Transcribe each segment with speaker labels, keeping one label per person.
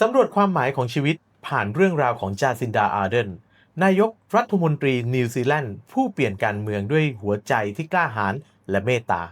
Speaker 1: สำรวจความหมายของชีวิตผ่านเรื่องราวของจาซินดาอาร์เดน นายกรัฐมนตรีนิวซีแลนด์ผู้เปลี่ยนการเมืองด้วยหัวใจที่กล้าหาญและเมตตา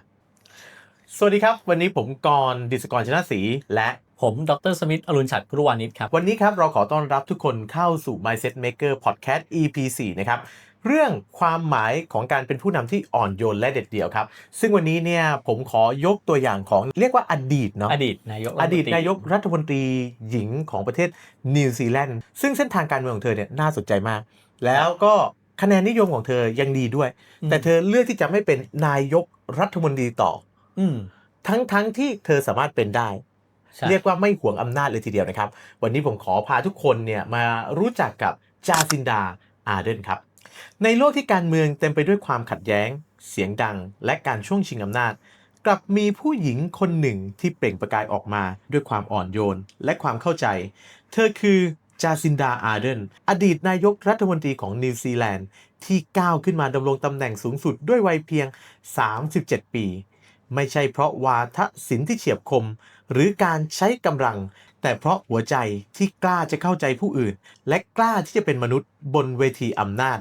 Speaker 1: สวัสดีครับ วันนี้ผมกรดิษกรชนะศรีและ
Speaker 2: ผมดรสมิธอรุณฉัตรกรุวานิชครับ
Speaker 1: วันนี้ครับ เราขอต้อนรับทุกคนเข้าสู่ Mindset Maker Podcast EP 4 นะครับ เรื่องความหมายของการเป็นผู้นำที่อ่อนโยนและเด็ดเดี่ยวครับ ซึ่งวันนี้เนี่ยผมขอยกตัวอย่างของเรียกว่าอดีตเนาะ
Speaker 2: อดีตนายก
Speaker 1: อ
Speaker 2: รัฐมนตรี
Speaker 1: ดีตนายกรัฐมนตรีหญิงของประเทศนิวซีแลนด์ซึ่งเส้นทางการเมืองของเธอเนี่ยน่าสนใจมาก แล้วก็คะแนนนิยมของเธอยังดีด้วย
Speaker 2: อืม
Speaker 1: แต่เธอเลือกที่จะไม่เป็นนายกรัฐมนตรีต่อ
Speaker 2: อืม
Speaker 1: ทั้งทั้งที่เธอสามารถเป็นได้
Speaker 2: ใช่
Speaker 1: เรียกว่าไม่หวงอำนาจเลยทีเดียวนะครับ วันนี้ผมขอพาทุกคนเนี่ยมารู้จักกับจาซินดาอาร์เดนครับ ในโลกที่การเมืองเต็มไปด้วยความขัดแย้ง เสียงดัง และการช่วงชิงอำนาจ กลับมีผู้หญิงคนหนึ่งที่เปล่งประกายออกมาด้วยความอ่อนโยน และความเข้าใจ เธอคือจาซินดาอาร์เดน อดีตนายกรัฐมนตรีของนิวซีแลนด์ ที่ก้าวขึ้นมาดำรงตำแหน่งสูงสุดด้วยวัยเพียง 37 ปี ไม่ใช่เพราะวาทศิลป์ที่เฉียบคม หรือการใช้กำลัง แต่เพราะหัวใจที่กล้าจะเข้าใจผู้อื่น และกล้าที่จะเป็นมนุษย์บนเวทีอำนาจ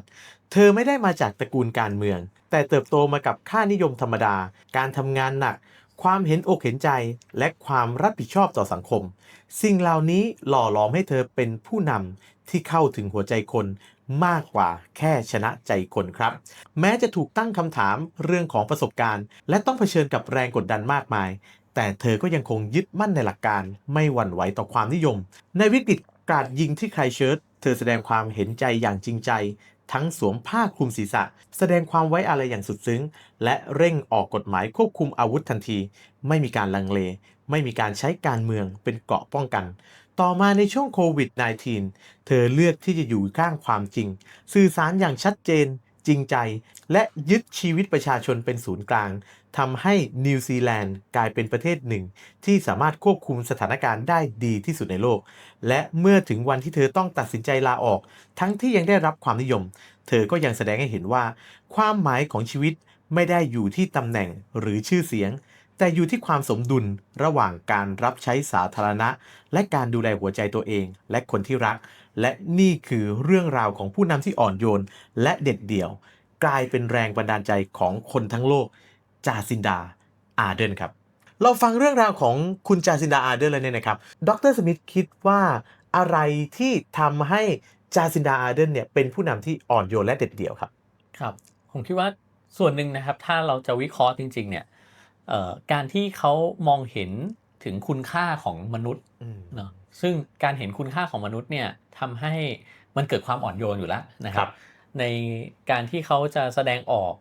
Speaker 1: เธอไม่ได้มาจากตระกูลการเมือง แต่เติบโตมากับค่านิยมธรรมดา การทำงานหนัก ความเห็นอกเห็นใจ และความรับผิดชอบต่อสังคม สิ่งเหล่านี้หล่อหลอมให้เธอเป็นผู้นำที่เข้าถึงหัวใจคน มากกว่าแค่ชนะใจคนครับ แม้จะถูกตั้งคำถามเรื่องของประสบการณ์ และต้องเผชิญกับแรงกดดันมากมาย แต่เธอก็ยังคงยึดมั่นในหลักการ ไม่หวั่นไหวต่อความนิยม ในวิกฤตกราดยิงที่ไครเชิร์ตเธอแสดงความเห็นใจอย่างจริงใจ ทั้งสวมผ้าคลุมศีรษะ แสดงความไว้อาลัยอย่างสุดซึ้ง และเร่งออกกฎหมายควบคุมอาวุธทันที ไม่มีการลังเล ไม่มีการใช้การเมืองเป็นเกราะป้องกัน ต่อมาในช่วงโควิด -19 เธอเลือกที่จะอยู่ข้างความจริง สื่อสารอย่างชัดเจน จริงใจ และยึดชีวิตประชาชนเป็นศูนย์กลางทำให้นิวซีแลนด์กลายเป็นประเทศหนึ่ง ที่สามารถควบคุมสถานการณ์ได้ดีที่สุดในโลก และเมื่อถึงวันที่เธอต้องตัดสินใจลาออก ทั้งที่ยังได้รับความนิยม เธอก็ยังแสดงให้เห็นว่า ความหมายของชีวิตไม่ได้อยู่ที่ตำแหน่งหรือชื่อเสียง แต่อยู่ที่ความสมดุลระหว่างการรับใช้สาธารณะ และการดูแลหัวใจตัวเอง และคนที่รัก และนี่คือเรื่องราวของผู้นำที่อ่อนโยน และเด็ดเดี่ยว กลายเป็นแรงบันดาลใจของคนทั้งโลก จาซินดา อาร์เดนครับ เราฟังเรื่องราวของคุณจาซินดาอาร์เดนแล้วเนี่ยนะครับ ดรสมิธคิดว่าอะไรที่ทำให้จาซินดาอาร์เดนเนี่ยเป็นผู้นำที่อ่อนโยนและเด็ดเดี่ยวครับ
Speaker 2: ครับ ผมคิดว่าส่วนหนึ่งนะครับ ถ้าเราจะวิเคราะห์จริงๆเนี่ย การที่เขามองเห็นถึงคุณค่าของมนุษย์เนาะซึ่งการเห็นคุณค่าของมนุษย์เนี่ยทำให้มันเกิดความอ่อนโยนอยู่แล้วนะค
Speaker 1: ครั
Speaker 2: รับ
Speaker 1: บ
Speaker 2: ในการที่เขาจะแสดงออก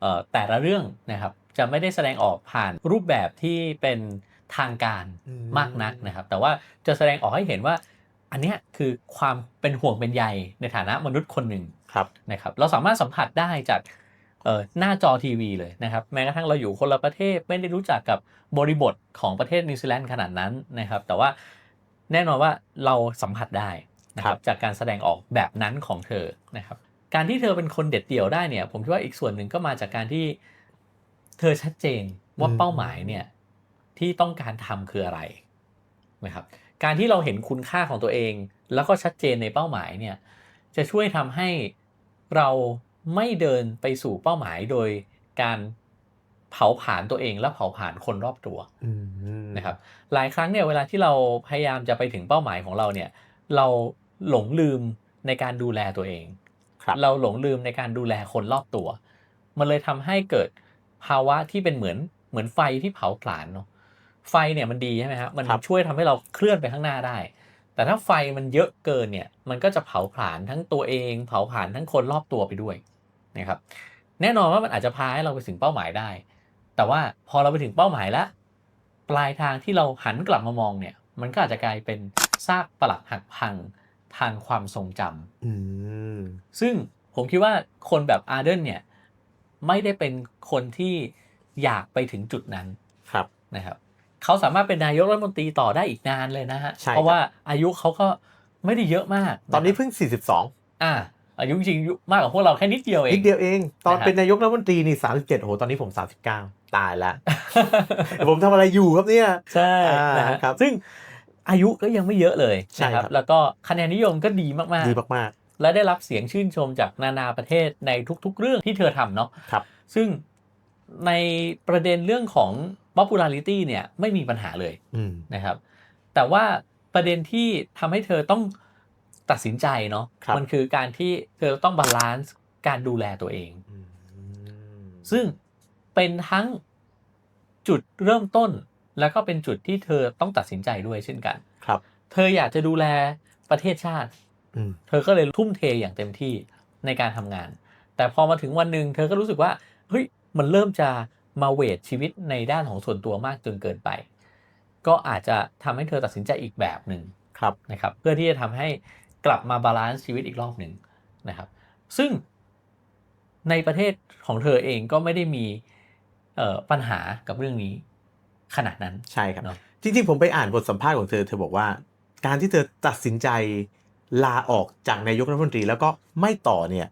Speaker 2: เอ่อแต่ละเรื่องนะครับจะไม่ได้แสดงออกผ่านรูปแบบที่เป็นทางการ
Speaker 1: อืม
Speaker 2: มากนักนะครับ แต่ว่าจะแสดงออกให้เห็นว่า อันเนี้ยคือความเป็นห่วงเป็นใยในฐานะมนุษย์คนหนึ่ง
Speaker 1: ครับ
Speaker 2: นะครับ เราสามารถสัมผัสได้จากเอ่อ หน้าจอทีวีเลยนะครับแม้กระทั่งเราอยู่คนละประเทศไม่ได้รู้จักกับบริบทของประเทศนิวซีแลนด์ขนาดนั้นนะครับ แต่ว่าแน่นอนว่าเราสัมผัสได้นะค
Speaker 1: ครั
Speaker 2: รับบจากการแสดงออกแบบนั้นของเธอนะครับการที่เธอเป็นคนเด็ดเดี่ยวได้เนี่ย ผมคิดว่าอีกส่วนหนึ่งก็มาจากการที่เธอชัดเจนว่าเป้าหมายเนี่ยที่ต้องการทำคืออะไรนะครับการที่เราเห็นคุณค่าของตัวเอง แล้วก็ชัดเจนในเป้าหมายเนี่ยจะช่วยทำให้เรา ไม่เดินไปสู่เป้าหมายโดยการเผาผลาญตัวเองและเผาผลาญคนรอบตัว
Speaker 1: อืม
Speaker 2: นะครับหลายครั้งเนี่ยเวลาที่เราพยายามจะไปถึงเป้าหมายของเราเนี่ย เราหลงลืมในการดูแลตัวเอง
Speaker 1: ครับ
Speaker 2: เราหลงลืมในการดูแลคนรอบตัว มันเลยทำให้เกิดภาวะที่เป็นเหมือนเหมือนไฟที่เผาผลาญเนาะไฟเนี่ยมันดีใช่ไหมครับมัน
Speaker 1: ครับ
Speaker 2: ช่วยทำให้เราเคลื่อนไปข้างหน้าได้ แต่ถ้าไฟมันเยอะเกินเนี่ย มันก็จะเผาผลาญทั้งตัวเอง เผาผลาญทั้งคนรอบตัวไปด้วย นะครับแน่นอนว่ามันอาจจะพาให้เราไปถึงเป้าหมายได้ แต่ว่าพอเราไปถึงเป้าหมายแล้ว ปลายทางที่เราหันกลับมามองเนี่ย มันก็อาจจะกลายเป็นซากปลักหักพังทางความทรงจำ
Speaker 1: อืม
Speaker 2: ซึ่งผมคิดว่าคนแบบอาร์เดนเนี่ยไม่ได้เป็นคนที่อยากไปถึงจุดนั้น
Speaker 1: ครับ
Speaker 2: นะครับเขาสามารถเป็นนายกรัฐมนตรีต่อได้อีกนานเลยนะฮะ
Speaker 1: ใช่ครับ
Speaker 2: เพราะว่าอายุเขาก็ไม่ได้เยอะมาก
Speaker 1: ตอนนี้ะ
Speaker 2: ครับ
Speaker 1: เพิ่ง 42
Speaker 2: อ่า อายุจริงๆมากกว่าพวกเราแค่นิดเดียวเอง
Speaker 1: นิดเดียวเอง ตอน
Speaker 2: นะครับ
Speaker 1: เป็นนายกรัฐมนตรีนี่37โหตอนนี้ผม39ตายแล้วผมทำอะไรอยู่ครับเนี่ย
Speaker 2: ใช่
Speaker 1: อ่า
Speaker 2: นะฮะ
Speaker 1: ครับ
Speaker 2: ซึ่งอายุก็ยังไม่เยอะเลย
Speaker 1: ใช่
Speaker 2: นะค
Speaker 1: ครั
Speaker 2: รับบแล้วก็คะแนนนิยมก็ดีมาก
Speaker 1: ดีมาก
Speaker 2: ๆ และได้รับเสียงชื่นชมจากนานาประเทศในทุก ๆ เรื่องที่เธอทำเนาะ
Speaker 1: ๆครับ
Speaker 2: ซึ่งในประเด็นเรื่องของ popularity เนี่ยไม่มีปัญหาเลย
Speaker 1: อืม
Speaker 2: นะครับ แต่ว่าประเด็นที่ทำให้เธอต้อง ตัดสินใจเนาะ
Speaker 1: ครับ
Speaker 2: มันคือการที่เธอต้องบาลานซ์การดูแลตัวเอง
Speaker 1: อืม
Speaker 2: ซึ่งเป็นทั้งจุดเริ่มต้น แล้วก็เป็นจุดที่เธอต้องตัดสินใจด้วยเช่นกัน
Speaker 1: ครับ
Speaker 2: เธออยากจะดูแลประเทศชาติ
Speaker 1: อืม
Speaker 2: เธอก็เลยทุ่มเทอย่างเต็มที่ในการทำงาน แต่พอมาถึงวันหนึ่งเธอก็รู้สึกว่าเฮ้ยมันเริ่มจะมาเวทชีวิตในด้านของส่วนตัวมากจนเกินไป ก็อาจจะทำให้เธอตัดสินใจอีกแบบหนึ่ง
Speaker 1: ครับ
Speaker 2: นะครับ เพื่อที่จะทำให้ กลับมาบาลานซ์ชีวิตอีกรอบหนึ่งนะครับ ซึ่งในประเทศของเธอเองก็ไม่ได้มีเอ่อปัญหากับเรื่องนี้ขนาดนั้น
Speaker 1: ใช่ครับ
Speaker 2: เนอะ
Speaker 1: จริงๆผมไปอ่านบทสัมภาษณ์ของเธอเธอบอกว่า การที่เธอตัดสินใจลาออกจากนายกรัฐมนตรีแล้วก็ไม่ต่อเนี่ย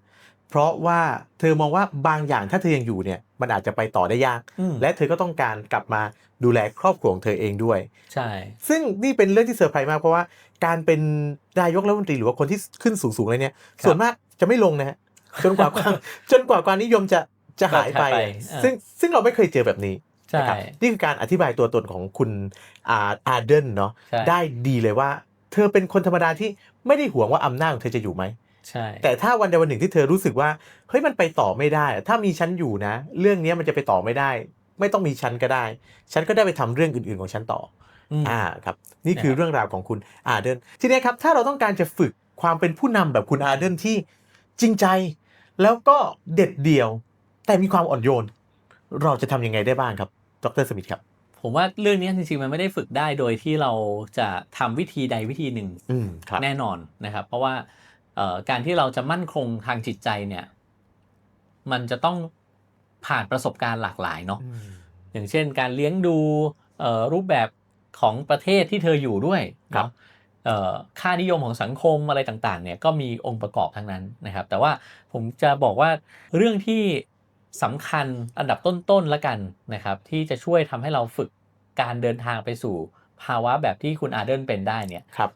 Speaker 1: เพราะว่าเธอมองว่าบางอย่างถ้าเธอยังอยู่เนี่ย มันอาจจะไปต่อได้ยาก
Speaker 2: อืม
Speaker 1: และเธอก็ต้องการกลับมา ดูแลครอบครัวของเธอเองด้วย
Speaker 2: ใช่
Speaker 1: ซึ่งนี่เป็นเรื่องที่เซอร์ไพรส์มาก เพราะว่าการเป็นนายกรัฐมนตรีหรือว่าคนที่ขึ้นสูงๆเลยเนี่ย ส่วนมากจะไม่ลงนะฮะจนกว่าความจนกว่าความนิยมจะจะหายไป
Speaker 2: จะหายไปอ่า
Speaker 1: ซึ่งซึ่งเราไม่เคยเจอแบบนี้
Speaker 2: ใช่
Speaker 1: นะครับนี่คือการอธิบายตัวตนของคุณอาอาเดนเนาะ
Speaker 2: ใช่
Speaker 1: ได้ดีเลยว่า เธอเป็นคนธรรมดาที่ไม่ได้ห่วงว่าอำนาจของเธอจะอยู่ไหม
Speaker 2: ใช่
Speaker 1: แต่ถ้าวันใดวันหนึ่งที่เธอรู้สึกว่าเฮ้ยมันไปต่อไม่ได้ ถ้ามีฉันอยู่นะ เรื่องนี้มันจะไปต่อไม่ได้ ไม่ต้องมีฉันก็ได้ฉันก็ได้ไปทำเรื่องอื่น ๆของฉันต่อ
Speaker 2: อืม
Speaker 1: อ่าครับนี่คือ
Speaker 2: นะครับ
Speaker 1: เรื่องราวของคุณอาเดนทีนี้ครับถ้าเราต้องการจะฝึกความเป็นผู้นำแบบคุณอาเดนที่จริงใจ แล้วก็เด็ดเดี่ยว แต่มีความอ่อนโยน เราจะทำยังไงได้บ้างครับ ดรสมิธครับ
Speaker 2: ผมว่าเรื่องนี้จริงๆมันไม่ได้ฝึกได้โดยที่เราจะทำวิธีใดวิธีหนึ่ง
Speaker 1: อืมครับ
Speaker 2: แน่นอนนะครับ เพราะว่าเอ่อการที่เราจะมั่นคงทางจิตใจเนี่ย มันจะต้อง ผ่านประสบการณ์หลากหลายเนาะ
Speaker 1: อืม
Speaker 2: อย่างเช่นการเลี้ยงดูเอ่อรูปแบบของประเทศที่เธออยู่ด้วย
Speaker 1: ครับ
Speaker 2: เนาะเอ่อค่านิยมของสังคมอะไรต่างๆเนี่ยก็มีองค์ประกอบทั้งนั้นนะครับ แต่ว่าผมจะบอกว่าเรื่องที่สำคัญอันดับต้นๆแล้วกันนะครับ ที่จะช่วยทำให้เราฝึกการเดินทางไปสู่ภาวะแบบที่คุณอาเดินเป็นได้เนี่ย
Speaker 1: ครับ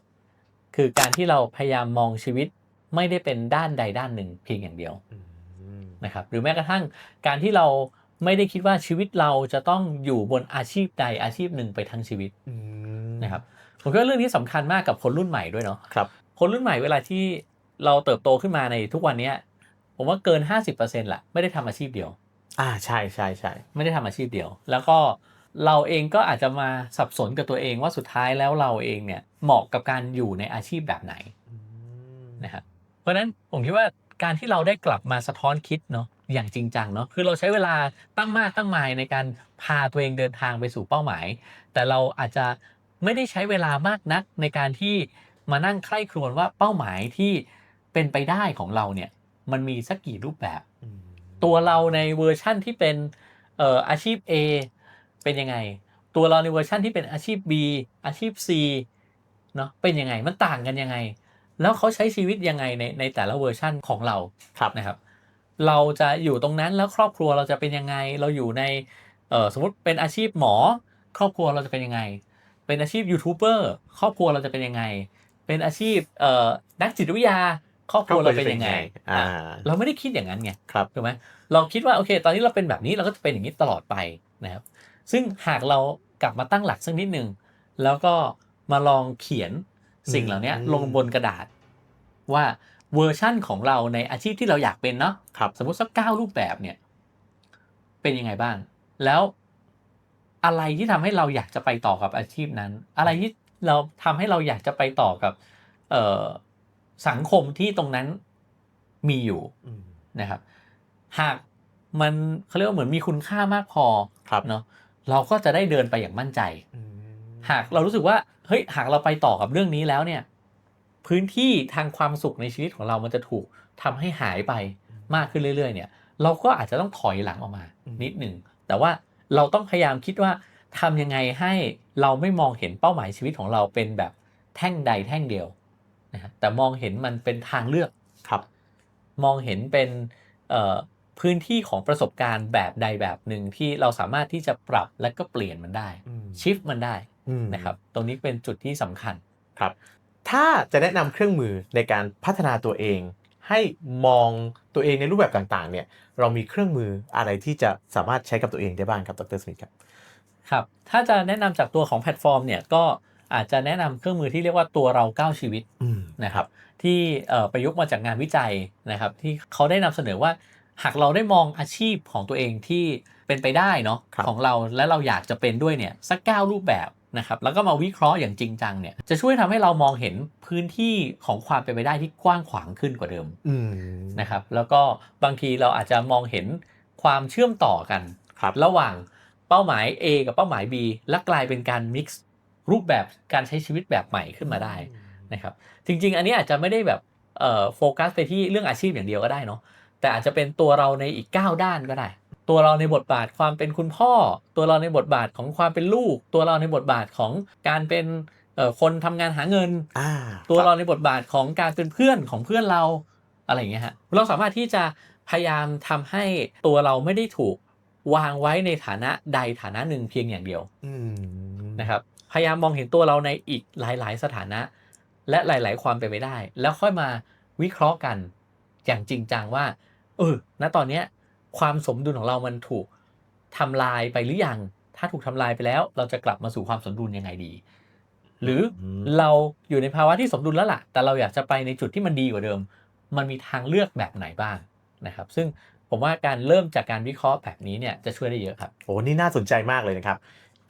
Speaker 2: คือการที่เราพยายามมองชีวิตไม่ได้เป็นด้านใดด้านหนึ่งเพียงอย่างเดียว
Speaker 1: อืม
Speaker 2: นะครับหรือแม้กระทั่งการที่เราไม่ได้คิดว่าชีวิตเราจะต้องอยู่บนอาชีพใดอาชีพหนึ่งไปทั้งชีวิต
Speaker 1: อืม
Speaker 2: นะครับผมคิดว่าเรื่องนี้สำคัญมากกับคนรุ่นใหม่ด้วยเนาะ
Speaker 1: ครับ
Speaker 2: คนรุ่นใหม่เวลาที่เราเติบโตขึ้นมาในทุกวันเนี้ยผมว่าเกิน 50%แหละไม่ได้ทำอาชีพเดียว
Speaker 1: อ่าใช่ใช่ใช่
Speaker 2: ไม่ได้ทำอาชีพเดียว แล้วก็เราเองก็อาจจะมาสับสนกับตัวเองว่าสุดท้ายแล้วเราเองเนี่ยเหมาะกับการอยู่ในอาชีพแบบไหน
Speaker 1: อืม
Speaker 2: นะครับเพราะฉะนั้นผมคิดว่า การที่เราได้กลับมาสะท้อนคิดเนาะอย่างจริงจังเนาะคือเราใช้เวลาตั้งมากตั้งมายในการพาตัวเองเดินทางไปสู่เป้าหมาย แต่เราอาจจะไม่ได้ใช้เวลามากนักในการที่มานั่งใคร่ครวญว่าเป้าหมายที่เป็นไปได้ของเราเนี่ยมันมีสักกี่รูปแบบ
Speaker 1: อืม
Speaker 2: ตัวเราในเวอร์ชั่นที่เป็นเอ่ออาชีพ A เป็นยังไง ตัวเราในเวอร์ชั่นที่เป็นอาชีพ B อาชีพ C เนาะเป็นยังไงมันต่างกันยังไง แล้วเขาใช้ชีวิตยังไงในในแต่ละเวอร์ชั่นของเรา
Speaker 1: ครับ
Speaker 2: นะครับ เราจะอยู่ตรงนั้นแล้วครอบครัวเราจะเป็นยังไง เราอยู่ในเอ่อสมมติเป็นอาชีพหมอ ครอบครัวเราจะเป็นยังไง เป็นอาชีพยูทูบเบอร์ครอบครัวเราจะเป็นยังไง เป็นอาชีพเอ่อนักจิตวิทยาครอบครัวเราเป็นยังไง
Speaker 1: อ่า
Speaker 2: อะเราไม่ได้คิดอย่างนั้นไง
Speaker 1: ครับ
Speaker 2: ถูกไหมเราคิดว่าโอเค ตอนนี้เราเป็นแบบนี้เราก็จะเป็นอย่างนี้ตลอดไปนะครับ ซึ่งหากเรากลับมาตั้งหลักสักนิดหนึ่งแล้วก็มาลองเขียน สิ่งเหล่านี้
Speaker 1: อืม
Speaker 2: ลงบนกระดาษ ว่าเวอร์ชั่นของเราในอาชีพที่เราอยากเป็นเนาะ
Speaker 1: ครับ
Speaker 2: สมมติสักเก้ารูปแบบเนี่ย เป็นยังไงบ้าง แล้วอะไรที่ทำให้เราอยากจะไปต่อกับอาชีพนั้น อะไรที่เราทำให้เราอยากจะไปต่อกับ เอ่อสังคมที่ตรงนั้นมีอยู่
Speaker 1: อืม
Speaker 2: นะครับ หากมันเขาเรียกว่าเหมือนมีคุณค่ามากพอ
Speaker 1: ครับ
Speaker 2: เนาะเราก็จะได้เดินไปอย่างมั่นใจ
Speaker 1: อืม
Speaker 2: หากเรารู้สึกว่าเฮ้ยหากเราไปต่อกับเรื่องนี้แล้วเนี่ย พื้นที่ทางความสุขในชีวิตของเรามันจะถูกทำให้หายไปมากขึ้นเรื่อย ๆ เนี่ย เราก็อาจจะต้องถอยหลังออกมานิดหนึ่งแต่ว่าเราต้องพยายามคิดว่าทำยังไงให้เราไม่มองเห็นเป้าหมายชีวิตของเราเป็นแบบแท่งใดแท่งเดียวนะฮะแต่มองเห็นมันเป็นทางเลือก
Speaker 1: ครับ
Speaker 2: มองเห็นเป็นเอ่อพื้นที่ของประสบการณ์แบบใดแบบหนึ่งที่เราสามารถที่จะปรับและก็เปลี่ยนมันได้
Speaker 1: อืม
Speaker 2: ชิฟมันได้
Speaker 1: อืม
Speaker 2: นะครับ ตรงนี้เป็นจุดที่สำคัญ
Speaker 1: ครับ ถ้าจะแนะนำเครื่องมือในการพัฒนาตัวเอง ให้มองตัวเองในรูปแบบต่างๆ เนี่ยเรามีเครื่องมืออะไรที่จะสามารถใช้กับตัวเองได้บ้างครับดรสมิธครับ
Speaker 2: ครับ ถ้าจะแนะนำจากตัวของแพลตฟอร์มเนี่ยก็อาจจะแนะนำเครื่องมือที่เรียกว่าตัวเราก้าวชีวิต
Speaker 1: อืม
Speaker 2: นะครับที่เอ่อประยุกต์มาจากงานวิจัยนะครับ ที่เขาได้นำเสนอว่าหากเราได้มองอาชีพของตัวเองที่เป็นไปได้เนาะ
Speaker 1: ครับ
Speaker 2: ของเราและเราอยากจะเป็นด้วยเนี่ยสักเก้ารูปแบบ นะครับแล้วก็มาวิเคราะห์อย่างจริงจังเนี่ยจะช่วยทำให้เรามองเห็นพื้นที่ของความเป็นไปได้ที่กว้างขวางขึ้นกว่าเดิม
Speaker 1: อืม
Speaker 2: นะครับแล้วก็บางทีเราอาจจะมองเห็นความเชื่อมต่อกัน
Speaker 1: ครับ
Speaker 2: ระหว่างเป้าหมาย A กับเป้าหมาย B และกลายเป็นการ mix รูปแบบการใช้ชีวิตแบบใหม่ขึ้นมาได้นะครับจริง ๆ อันนี้อาจจะไม่ได้แบบเอ่อโฟกัสไปที่เรื่องอาชีพอย่างเดียวก็ได้เนาะแต่อาจจะเป็นตัวเราในอีก 9 ด้านก็ได้ ตัวเราในบทบาทความเป็นคุณพ่อ ตัวเราในบทบาทของความเป็นลูก ตัวเราในบทบาทของการเป็นเอ่อคนทำงานหาเงิน
Speaker 1: อ่า
Speaker 2: ตัว
Speaker 1: ครับ
Speaker 2: เราในบทบาทของการเป็นเพื่อนของเพื่อนเราอะไรอย่างเงี้ยฮะเราสามารถที่จะพยายามทำให้ตัวเราไม่ได้ถูกวางไว้ในฐานะใดฐานะหนึ่งเพียงอย่างเดียว
Speaker 1: อืม
Speaker 2: นะครับพยายามมองเห็นตัวเราในอีกหลาย ๆ สถานะ และหลาย ๆ ความเป็นไปได้ แล้วค่อยมาวิเคราะห์กันอย่างจริงจังว่าเออณตอนเนี้ย ความสมดุลของเรามันถูกทำลายไปหรือยัง ถ้าถูกทำลายไปแล้ว เราจะกลับมาสู่ความสมดุลยังไงดี หรืออ
Speaker 1: ม
Speaker 2: เราอยู่ในภาวะที่สมดุลแล้วล่ะ แต่เราอยากจะไปในจุดที่มันดีกว่าเดิม มันมีทางเลือกแบบไหนบ้างนะครับ ซึ่งผมว่าการเริ่มจากการวิเคราะห์แบบนี้เนี่ยจะช่วยได้เยอะครับ
Speaker 1: โอ้นี่น่าสนใจมากเลยนะครับ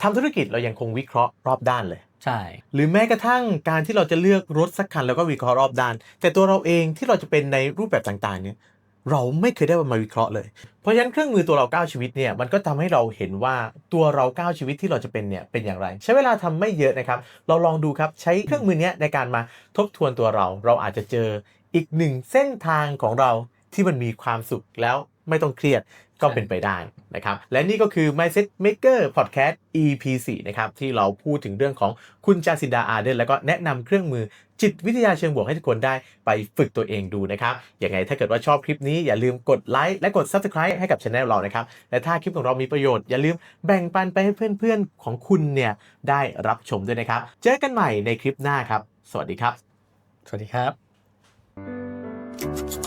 Speaker 1: ทำธุรกิจเรายังคงวิเคราะห์รอบด้านเลย
Speaker 2: ใช่
Speaker 1: หรือแม้กระทั่งการที่เราจะเลือกรถสักคันแล้วก็วิเคราะห์รอบด้าน แต่ตัวเราเองที่เราจะเป็นในรูปแบบต่างๆเนี่ย เราไม่เคยได้มาวิเคราะห์เลย เพราะฉะนั้นเครื่องมือตัวเราก้าวชีวิตเนี่ยมันก็ทำให้เราเห็นว่าตัวเราก้าวชีวิตที่เราจะเป็นเนี่ยเป็นอย่างไร ใช้เวลาทำไม่เยอะนะครับ เราลองดูครับใช้เครื่องมือเนี้ยในการมาทบทวนตัวเรา เราอาจจะเจออีกหนึ่งเส้นทางของเราที่มันมีความสุขแล้วไม่ต้องเครียด ก็เป็นไปได้นะครับ และนี่ก็คือ Mindset Maker Podcast EP 4นะครับ ที่เราพูดถึงเรื่องของคุณจาซินดาอาเดนแล้วก็แนะนำเครื่องมือจิตวิทยาเชิงบวกให้ทุกคนได้ไปฝึกตัวเองดูนะครับ อยังไงถ้าเกิดว่าชอบคลิปนี้อย่าลืมกดไลค์และกด Subscribe ให้กับช anel เรานะครับ และถ้าคลิปของเรามีประโยชน์อย่าลืมแบ่งปันไปให้เพื่อนๆของคุณเนี่ยได้รับชมด้วยนะครับ เจอกันใหม่ในคลิปหน้าครับ สวัสดีครับ
Speaker 2: สวัสดีครับ